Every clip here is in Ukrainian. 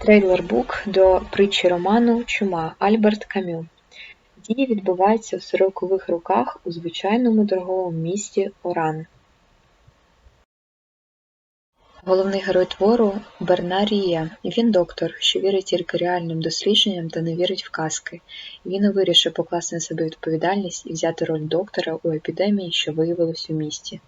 Трейлер-бук до притчі роману Чума Альберт Камю. Дії відбуваються в сорокових роках у звичайному торговому місті Оран. Головний герой твору Бернар Ріє. Він доктор, що вірить тільки реальним дослідженням та не вірить в казки. Він вирішив покласти на себе відповідальність і взяти роль доктора у епідемії, що виявилась у місті.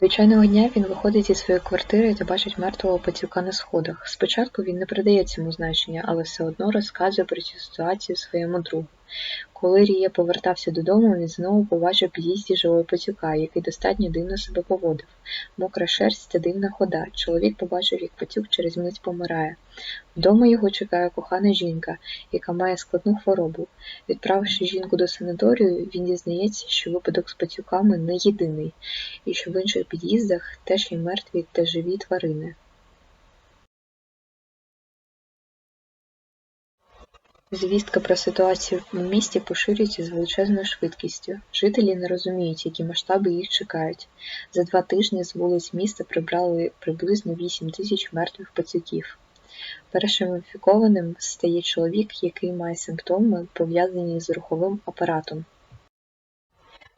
Звичайного дня він виходить із своєї квартири та бачить мертвого пацюка на сходах. Спочатку він не придає цьому значення, але все одно розказує про цю ситуацію своєму другу. Коли Рія повертався додому, він знову побачив під'їзді живого пацюка, який достатньо дивно себе поводив. Мокра шерсть та дивна хода. Чоловік побачив, як пацюк через мить помирає. Вдома його чекає кохана жінка, яка має складну хворобу. Відправивши жінку до санаторію, він дізнається, що випадок з пацюками не єдиний, і що в інших під'їздах теж є мертві та живі тварини. Звістка про ситуацію в місті поширюється з величезною швидкістю. Жителі не розуміють, які масштаби їх чекають. За два тижні з вулиць міста прибрали приблизно 8 тисяч мертвих пацюків. Першим інфікованим стає чоловік, який має симптоми, пов'язані з руховим апаратом.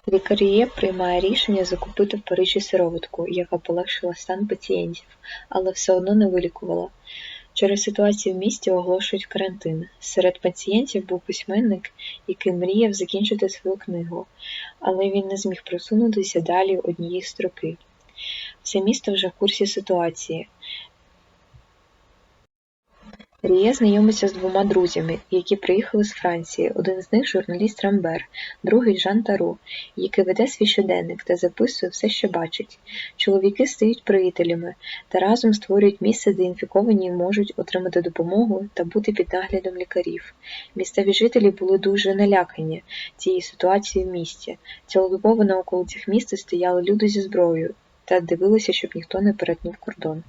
Лікаріє приймає рішення закупити в Парижі сироватку, яка полегшила стан пацієнтів, але все одно не вилікувала. Через ситуацію в місті оголошують карантин. Серед пацієнтів був письменник, який мріяв закінчити свою книгу, але він не зміг просунутися далі однієї строки. Все місто вже в курсі ситуації. Ріє знайомиться з двома друзями, які приїхали з Франції. Один з них журналіст Рамбер, другий Жан Тару, який веде свій щоденник та записує все, що бачить. Чоловіки стають приятелями та разом створюють місце, де інфіковані можуть отримати допомогу та бути під наглядом лікарів. Місцеві жителі були дуже налякані цією ситуацією в місті. Цілодобово на околицях міста стояли люди зі зброєю та дивилися, щоб ніхто не перетнув кордон.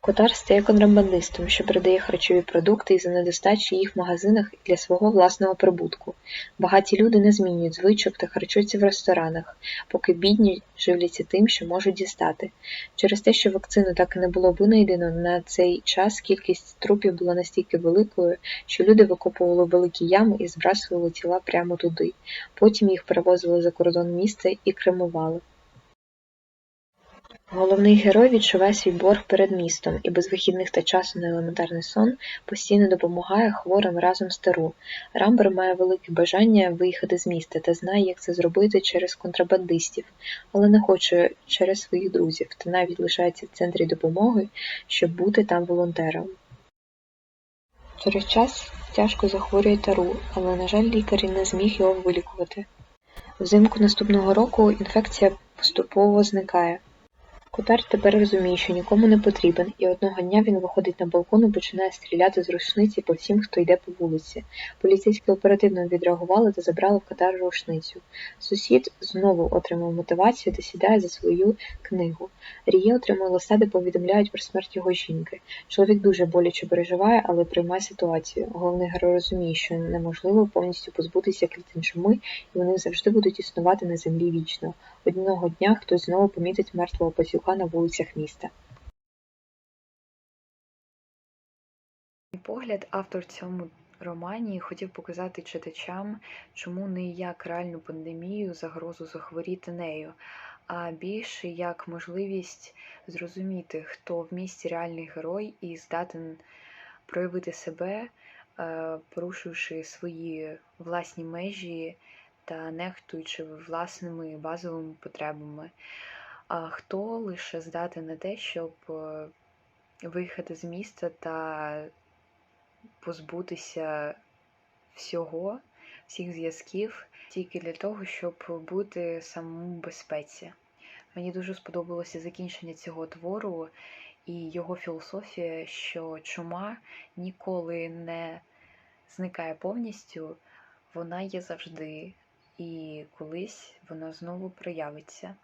Котар стає контрабандистом, що продає харчові продукти із-за недостачі їх в магазинах для свого власного прибутку. Багаті люди не змінюють звичок та харчуються в ресторанах, поки бідні живляться тим, що можуть дістати. Через те, що вакцину так і не було винайдено, на цей час кількість трупів була настільки великою, що люди викопували великі ями і збрасували тіла прямо туди. Потім їх перевозили за кордон міста і кремували. Головний герой відчуває свій борг перед містом і без вихідних та часу на елементарний сон постійно допомагає хворим разом з Тару. Рамбер має велике бажання виїхати з міста та знає, як це зробити через контрабандистів, але не хоче через своїх друзів та навіть лишається в центрі допомоги, щоб бути там волонтером. Через час тяжко захворює Тару, але, на жаль, лікар не зміг його вилікувати. Взимку наступного року інфекція поступово зникає. Котар тепер розуміє, що нікому не потрібен, і одного дня він виходить на балкон і починає стріляти з рушниці по всім, хто йде по вулиці. Поліцейські оперативно відреагували та забрали в Котар рушницю. Сусід знову отримав мотивацію та сідає за свою книгу. Ріє отримує листа, де повідомляють про смерть його жінки. Чоловік дуже боляче переживає, але приймає ситуацію. Головний герой розуміє, що неможливо повністю позбутися клітин чуми, і вони завжди будуть існувати на землі вічно. Одного дня хтось знову помітить мертвого пацюка на вулицях міста. погляд, автор цьому романі хотів показати читачам, чому не як реальну пандемію, загрозу захворіти нею, а більше як можливість зрозуміти, хто в місті реальний герой і здатен проявити себе, е, порушивши свої власні межі та нехтуючи власними базовими потребами. А хто лише здатен на те, щоб е, виїхати з міста та позбутися всього, всіх зв'язків тільки для того, щоб бути самому в безпеці. Мені дуже сподобалося закінчення цього твору і його філософія, що чума ніколи не зникає повністю, вона є завжди, і колись воно знову проявиться.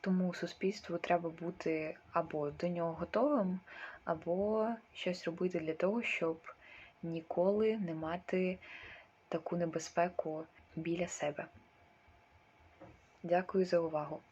Тому суспільству треба бути або до нього готовим, або щось робити для того, щоб ніколи не мати таку небезпеку біля себе. Дякую за увагу!